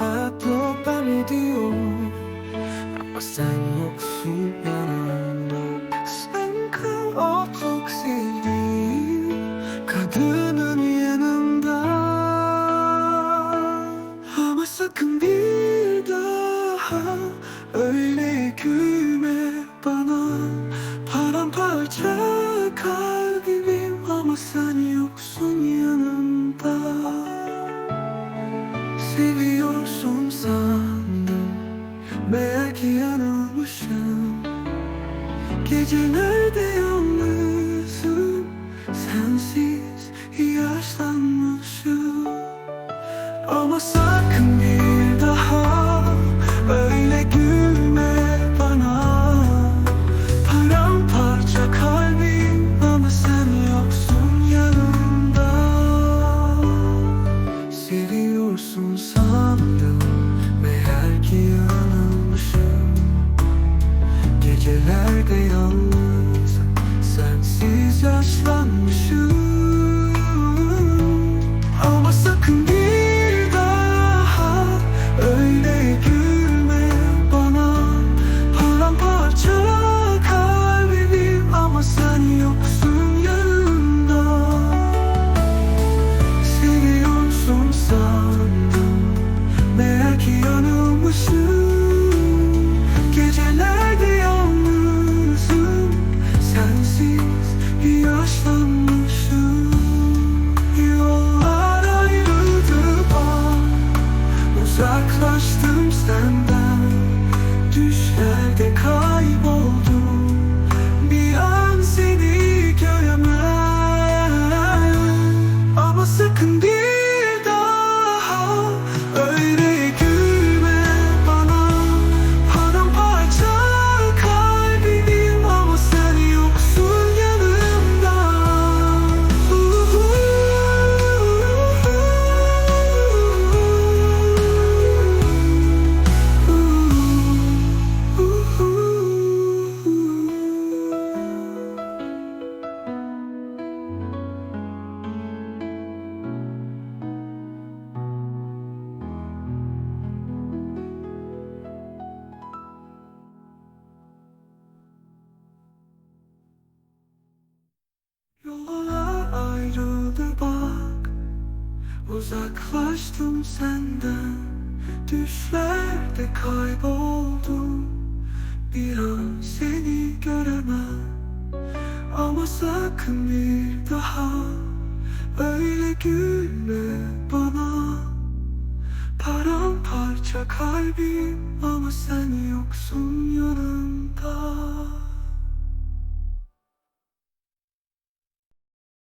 hayatta ben diyorum Ama sen yoksun yanımda. Sen kal o çok sevdiğim Kadının yanında. Ama sakın bir daha Öyle gülme bana. Paramparça kalbim Ama sen yoksun yanımda Seviyorsun sandım. Meğer ki yanılmışım Gecelerde yalnızım? Sensiz yaşlanmışım. Ama sakın Gecelerde yalnızım Sensiz yaşlanmışım Senden Düşlerde kayboldum Yollar ayrıldı Uzaklaştım senden. Düşlerde kayboldum Bir an seni göremem. Ama sakın bir daha. Öyle gülme bana. Paramparça kalbim Ama sen yoksun